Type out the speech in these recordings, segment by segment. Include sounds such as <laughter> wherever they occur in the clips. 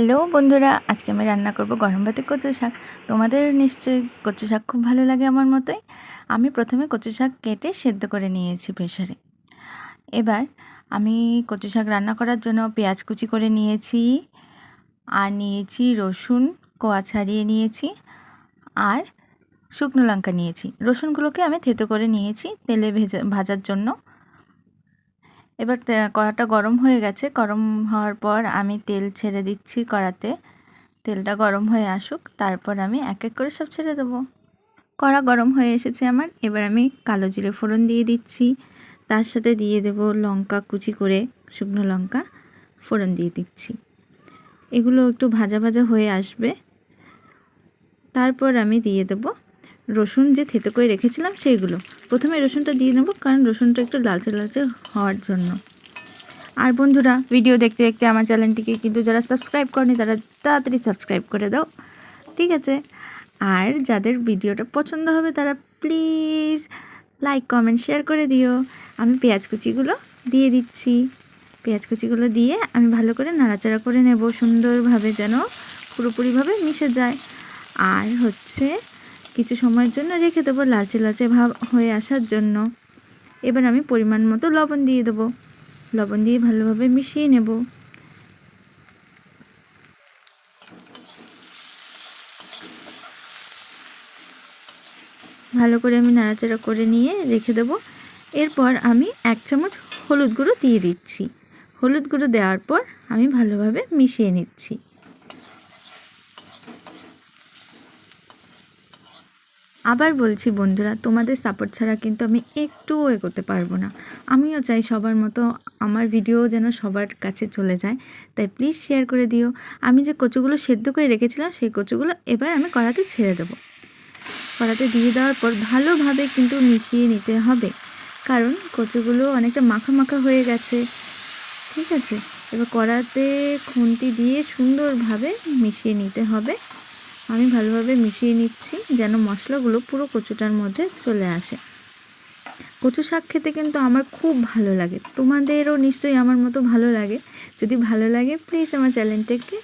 Hello বন্ধুরা, আজকে আমি রান্না করব গরম ভাতে কচু শাক। তোমাদের নিশ্চয়ই কচু শাক খুব ভালো লাগে আমার মতোই। আমি প্রথমে কচু শাক কেটে সেদ্ধ করে নিয়েছি প্রেশারে এবার আমি কচু শাক রান্না করার জন্য পেঁয়াজ কুচি করে নিয়েছি, আর নিয়েছি রসুন, কোয়া ছাড়িয়ে নিয়েছি, আর শুকনো লঙ্কা নিয়েছি। রসুনগুলোকে আমি থেতো করে নিয়েছি তেলে ভেজা, ভাজার জন্য। এবার কড়াটা গরম হয়ে গেছে। গরম হওয়ার পর আমি তেল ছেড়ে দিচ্ছি কড়াতে। তেলটা গরম হয়ে আসুক, তারপর আমি এক এক করে সব ছেড়ে দেবো। কড়া গরম হয়ে এসেছে আমার, এবার আমি কালো জিরে ফোড়ন দিয়ে দিচ্ছি। তার সাথে দিয়ে দেব লঙ্কা কুচি করে শুকনো লঙ্কা ফোড়ন দিয়ে দিচ্ছি। এগুলো একটু ভাজা ভাজা হয়ে আসবে। তারপর আমি দিয়ে দেব রসুন যে থেতো করে রেখেছিলাম সেইগুলো। প্রথমে রসুনটা দিয়ে নেব, কারণ রসুনটা একটু লালচে লালচে হওয়ার জন্য। আর বন্ধুরা, ভিডিও দেখতে দেখতে আমার চ্যানেলটিকে কিন্তু যারা সাবস্ক্রাইব করেনি, তারা তাড়াতাড়ি সাবস্ক্রাইব করে দাও। ঠিক আছে? আর যাদের ভিডিওটা পছন্দ হবে, তারা প্লিজ লাইক, কমেন্ট, শেয়ার করে দিও। আমি পেঁয়াজ কুচিগুলো দিয়ে দিচ্ছি। পেঁয়াজ কুচিগুলো দিয়ে আমি ভালো করে নাড়াচাড়া করে নেব, সুন্দরভাবে যেন পুরোপুরিভাবে মিশে যায়। আর হচ্ছে কিছু সময়ের জন্য রেখে দেবো লালচে লালচে ভাব হয়ে আসার জন্য। এবার আমি পরিমাণ মতো লবণ দিয়ে দেবো। লবণ দিয়ে ভালোভাবে মিশিয়ে নেব। ভালো করে আমি নাড়াচাড়া করে নিয়ে রেখে দেবো। এরপর আমি এক চামচ হলুদ গুঁড়ো দিয়ে দিচ্ছি। হলুদ গুঁড়ো দেওয়ার পর আমি ভালোভাবে মিশিয়ে নিচ্ছি। আবার বলছি, বন্ধুরা, তোমাদের সাপোর্ট ছাড়া কিন্তু আমি একটুও এগোতে পারব না। আমিও চাই সবার মতো আমার ভিডিও যেন সবার কাছে চলে যায়। তাই প্লিজ শেয়ার করে দিও। আমি যে কচুগুলো সেদ্ধ করে রেখেছিলাম, সেই কচুগুলো এবার আমি কড়াতে ছেড়ে দেবো। কড়াতে দিয়ে দেওয়ার পর ভালোভাবে কিন্তু মিশিয়ে নিতে হবে। কারণ কচুগুলো অনেকটা মাখা মাখা হয়ে গেছে। ঠিক আছে? এবার কড়াতে খুন্তি দিয়ে সুন্দরভাবে মিশিয়ে নিতে হবে। আমি ভালোভাবে মিশিয়ে নিচ্ছি যেন মশলাগুলো পুরো কচুটার মধ্যে চলে আসে। কচু শাক খেতে কিন্তু আমার খুব ভালো লাগে। তোমাদেরও নিশ্চয়ই আমার মতো ভালো লাগে। যদি ভালো লাগে প্লিজ আমার চ্যানেলটাকে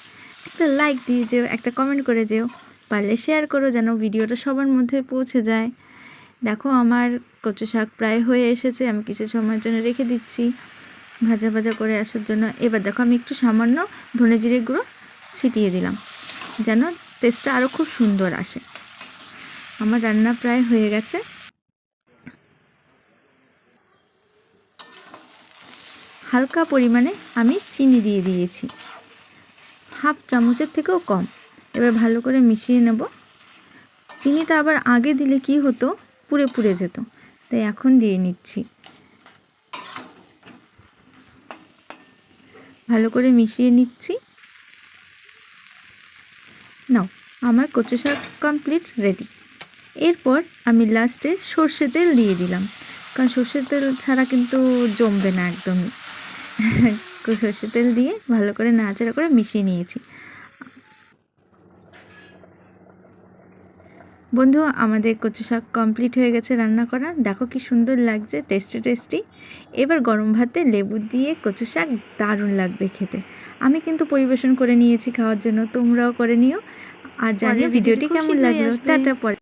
একটা লাইক দিয়ে যেও, একটা কমেন্ট করে যেও। পারলে শেয়ার করো যেন ভিডিওটা সবার মধ্যে পৌঁছে যায়। দেখো, আমার কচু শাক প্রায় হয়ে এসেছে। আমি কিছু সময়ের জন্য রেখে দিচ্ছি। ভাজা ভাজা করে আসার জন্য। এবার দেখো, আমি একটু সামান্য ধনে জিরে গুঁড়ো ছিটিয়ে দিলাম। যেন টেস্টটা আরও খুব সুন্দর আসে। আমার রান্না প্রায় হয়ে গেছে। হালকা পরিমাণে আমি চিনি দিয়ে দিয়েছি। হাফ চামচের থেকেও কম। এবার ভালো করে মিশিয়ে নেব। চিনিটা আবার আগে দিলে কি হতো? পুড়ে পুড়ে যেত। তাই এখন দিয়ে নিচ্ছি। ভালো করে মিশিয়ে নিচ্ছি। নাও, আমার কচু শাক কমপ্লিট রেডি এরপর আমি লাস্টে সর্ষে তেল দিয়ে দিলাম। কারণ সর্ষের তেল ছাড়া কিন্তু জমবে না একদমই। <laughs> সর্ষে তেল দিয়ে ভালো করে নাচাড়া করে মিশিয়ে নিয়েছি। বন্ধু আমাদের কচু শাক কমপ্লিট হয়ে গেছে রান্না করা। দেখো কি সুন্দর লাগছে টেস্টি টেস্টি এবার গরম ভাতে লেবু দিয়ে কচু শাক দারুণ লাগবে খেতে। আমি কিন্তু পরিবেশন করে নিয়েছি খাওয়ার জন্য তোমরাও করে নিও। আর জানিয়ে ভিডিওটি কেমন লাগল। টাটা পরে